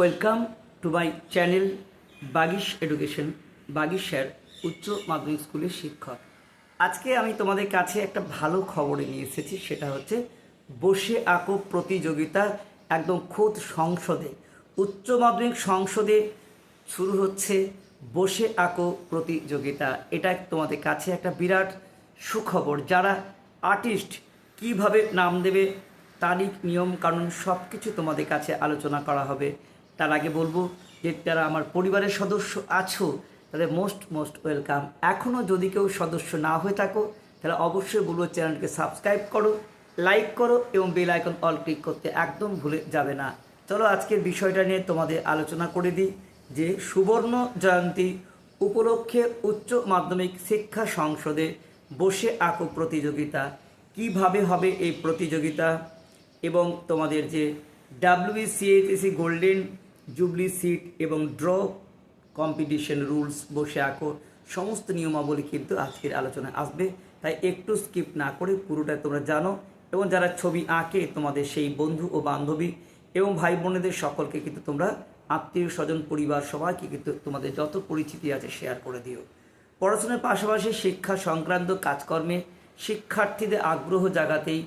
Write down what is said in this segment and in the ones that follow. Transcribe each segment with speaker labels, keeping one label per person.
Speaker 1: Welcome to my channel Bagish education বাগিশার উচ্চ মাধ্যমিক স্কুলের শিক্ষক। আজকে আমি তোমাদের কাছে একটা ভালো খবরে নিয়ে এসেছি, সেটা হচ্ছে বসে আঁকো প্রতিযোগিতা একদম খোদ সংসদে। উচ্চ মাধ্যমিক সংসদে শুরু হচ্ছে বসে আঁকো প্রতিযোগিতা। এটা তোমাদের কাছে একটা বিরাট সুখবর। যারা আর্টিস্ট, কীভাবে নাম দেবে, তারিখ, নিয়ম, কানুন সব কিছু তোমাদের কাছে আলোচনা করা হবে। তার আগে বলব যে যারা আমার পরিবারের সদস্য আছো, তাদের মোস্ট মোস্ট ওয়েলকাম এখনও যদি কেউ সদস্য না হয়ে থাকো, তাহলে অবশ্যই বলব চ্যানেলকে সাবস্ক্রাইব করো লাইক করো এবং বেল আইকন অল ক্লিক করতে একদম ভুলে যাবে না। চলো আজকের বিষয়টা নিয়ে তোমাদের আলোচনা করে দিই, যে সুবর্ণ জয়ন্তী উপলক্ষে উচ্চ মাধ্যমিক শিক্ষা সংসদে বসে আঁকো প্রতিযোগিতা। কীভাবে হবে এই প্রতিযোগিতা? এবং তোমাদের যে ডাব্লিউবিসিএসি গোল্ডেন জুবলি সিট এবং ড্র কম্পিটিশন রুলস বসে আঁকো। সমস্ত নিয়মাবলী কিন্তু আজকের আলোচনায় আসবে। তাই একটু স্কিপ না করে পুরোটা তোমরা জানো এবং যারা ছবি আঁকে তোমাদের সেই বন্ধু ও বান্ধবী এবং ভাই বোনেদের সকলকে কিন্তু তোমরা আত্মীয় স্বজন, পরিবার সবাইকে কিন্তু তোমাদের যত পরিচিতি আছে শেয়ার করে দিও। পড়াশোনার পাশাপাশি শিক্ষা সংক্রান্ত কাজকর্মে শিক্ষার্থীদের আগ্রহ জাগাতেই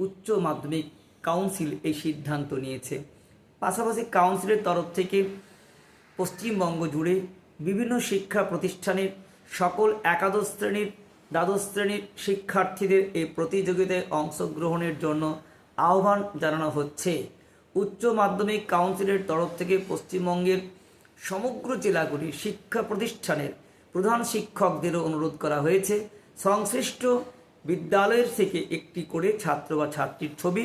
Speaker 1: উচ্চ মাধ্যমিক কাউন্সিল এই সিদ্ধান্ত নিয়েছে। পাশাপাশি কাউন্সিলের তরফ থেকে পশ্চিমবঙ্গ জুড়ে বিভিন্ন শিক্ষা প্রতিষ্ঠানের সকল একাদশ শ্রেণির, দ্বাদশ শ্রেণির শিক্ষার্থীদের এই প্রতিযোগিতায় অংশগ্রহণের জন্য আহ্বান জানানো হচ্ছে। উচ্চ মাধ্যমিক কাউন্সিলের তরফ থেকে পশ্চিমবঙ্গের সমগ্র জেলাগুলির শিক্ষা প্রতিষ্ঠানের প্রধান শিক্ষকদেরও অনুরোধ করা হয়েছে। সংশ্লিষ্ট বিদ্যালয়ের থেকে একটি করে ছাত্র বা ছাত্রীর ছবি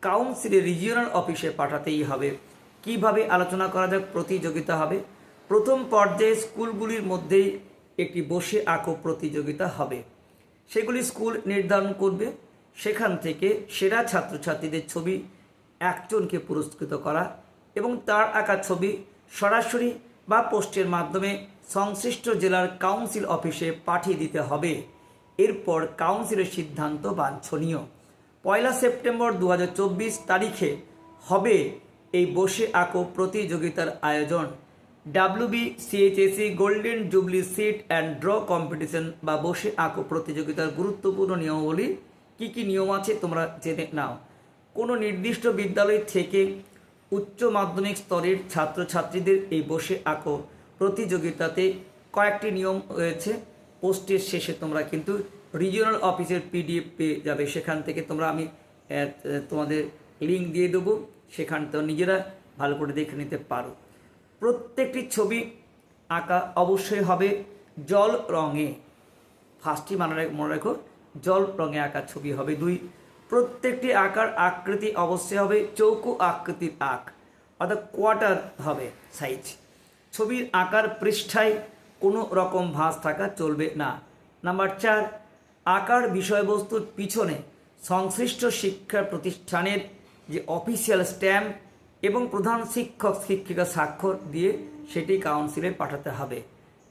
Speaker 1: কাউন্সিলের রিজিওনাল অফিসে পাঠাতেই হবে। কীভাবে আলোচনা করা যাক, প্রতিযোগিতা হবে। প্রথম পর্যায়ে স্কুলগুলির মধ্যেই একটি বসে আঁকো প্রতিযোগিতা হবে। সেগুলি স্কুল নির্ধারণ করবে। সেখান থেকে সেরা ছাত্রছাত্রীদের ছবি, একজনকে পুরস্কৃত করা এবং তার আঁকা ছবি সরাসরি বা পোস্টের মাধ্যমে সংশ্লিষ্ট জেলার কাউন্সিল অফিসে পাঠিয়ে দিতে হবে। এরপর কাউন্সিলের সিদ্ধান্ত বাঞ্ছনীয়। পয়লা সেপ্টেম্বর দু হাজার চব্বিশ তারিখে হবে এই বসে আঁকো প্রতিযোগিতার আয়োজন। WB CHSE golden jubilee sit and draw competition বা বসে আঁকো প্রতিযোগিতার গুরুত্বপূর্ণ নিয়মাবলী কী কী নিয়ম আছে তোমরা জেনে নাও। কোনো নির্দিষ্ট বিদ্যালয় থেকে উচ্চ মাধ্যমিক স্তরের ছাত্রছাত্রীদের এই বসে আঁকো প্রতিযোগিতাতে কয়েকটি নিয়ম রয়েছে। পোস্টের শেষে তোমরা কিন্তু রিজিওনাল অফিসের পিডিএফ পেয়ে যাবে। সেখান থেকে তোমরা আমি তোমাদের লিঙ্ক দিয়ে দেবো। সেখান থেকে নিজেরা ভালো করে দেখে নিতে পারো। প্রত্যেকটি ছবি আঁকা অবশ্যই হবে জল রঙে। ফার্স্টই মনে মনে রাখো, জল রঙে আঁকা ছবি হবে। দুই, প্রত্যেকটি আঁকার আকৃতি অবশ্যই হবে চৌকো আকৃতির আঁক, অর্থাৎ কোয়ার্টার হবে সাইজ ছবির আঁকার পৃষ্ঠায় কোনো রকম ভাঁজ থাকা চলবে না। নাম্বার চার আঁকার বিষয়বস্তুর পিছনে সংশ্লিষ্ট শিক্ষা প্রতিষ্ঠানের যে অফিসিয়াল স্ট্যাম্প এবং প্রধান শিক্ষক শিক্ষিকা স্বাক্ষর দিয়ে সেটি কাউন্সিলে পাঠাতে হবে।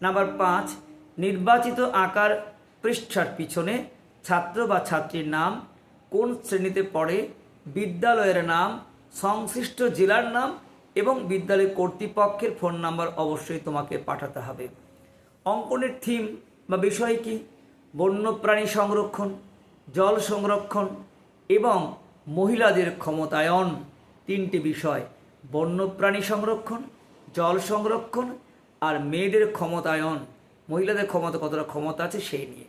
Speaker 1: নাম্বার পাঁচ, নির্বাচিত আঁকার পৃষ্ঠার পিছনে ছাত্র বা ছাত্রীর নাম, কোন শ্রেণীতে পড়ে, বিদ্যালয়ের নাম, সংশ্লিষ্ট জেলার নাম এবং বিদ্যালয় কর্তৃপক্ষের ফোন নাম্বার অবশ্যই তোমাকে পাঠাতে হবে। অঙ্কনের থিম বা বিষয় কি? বন্যপ্রাণী সংরক্ষণ, জল সংরক্ষণ এবং মহিলাদের ক্ষমতায়ন। তিনটি বিষয়, বন্যপ্রাণী সংরক্ষণ, জল সংরক্ষণ আর মেয়েদের ক্ষমতায়ন। মহিলাদের ক্ষমতা কতটা ক্ষমতা আছে সেই নিয়ে।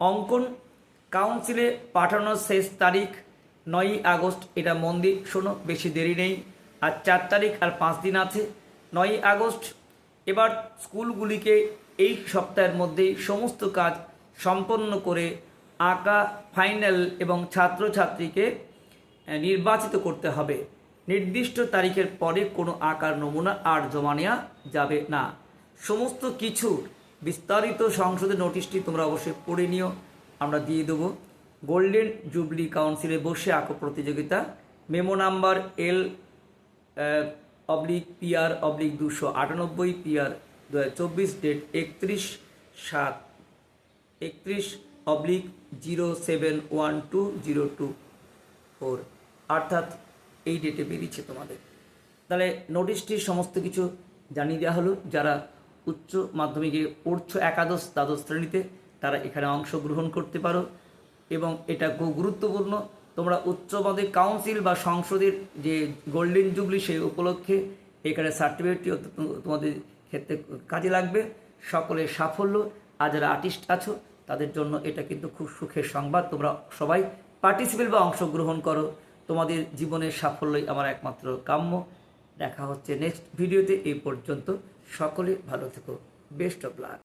Speaker 1: অঙ্কন কাউন্সিলে পাঠানোর শেষ তারিখ নয়ই আগস্ট, এটা মন দিয়ে শোনো, বেশি দেরি নেই। আর চার তারিখ আর পাঁচ দিন আছে, নয়ই আগস্ট। এবার স্কুলগুলিকে এই সপ্তাহের মধ্যেই সমস্ত কাজ সম্পন্ন করে আঁকা ফাইনাল এবং ছাত্রছাত্রীকে নির্বাচিত করতে হবে। নির্দিষ্ট তারিখের পরে কোনো আঁকার নমুনা আর জমা নেওয়া যাবে না। সমস্ত কিছু বিস্তারিত সংসদের নোটিশটি তোমরা অবশ্যই পড়ে নিও। আমরা দিয়ে দেবো। গোল্ডেন জুবলি কাউন্সিলে বসে আঁকো প্রতিযোগিতা। Memo number L oblique PR oblique দুশো আটানব্বই, পিআর দু হাজার চব্বিশ, ডেট একত্রিশ, সাত একত্রিশ oblique zero seven one two zero two four. অর্থাৎ এই ডেটে বেরিয়েছে তোমাদের। তাহলে নোটিশটি সমস্ত কিছু জানিয়ে দেওয়া হলো। যারা উচ্চ মাধ্যমিকে পড়ছো একাদশ দ্বাদশ শ্রেণীতে, তারা এখানে অংশগ্রহণ করতে পারো। এবং এটা খুব গুরুত্বপূর্ণ, তোমরা উচ্চ মাধ্যমিক কাউন্সিল বা সংসদের যে গোল্ডেন জুবলি সেই উপলক্ষে এখানে সার্টিফিকেটটি তোমাদের ক্ষেত্রে কাজে লাগবে। সকলের সাফল্য। আর যারা আর্টিস্ট আছো তাদের জন্য এটা কিন্তু খুব সুখের সংবাদ। তোমরা সবাই পার্টিসিপেট বা অংশগ্রহণ করো। তোমাদের জীবনের সাফল্যই আমার একমাত্র কাম্য। দেখা হচ্ছে নেক্সট ভিডিওতে এই পর্যন্ত সকলে ভালো থেকো। Best of luck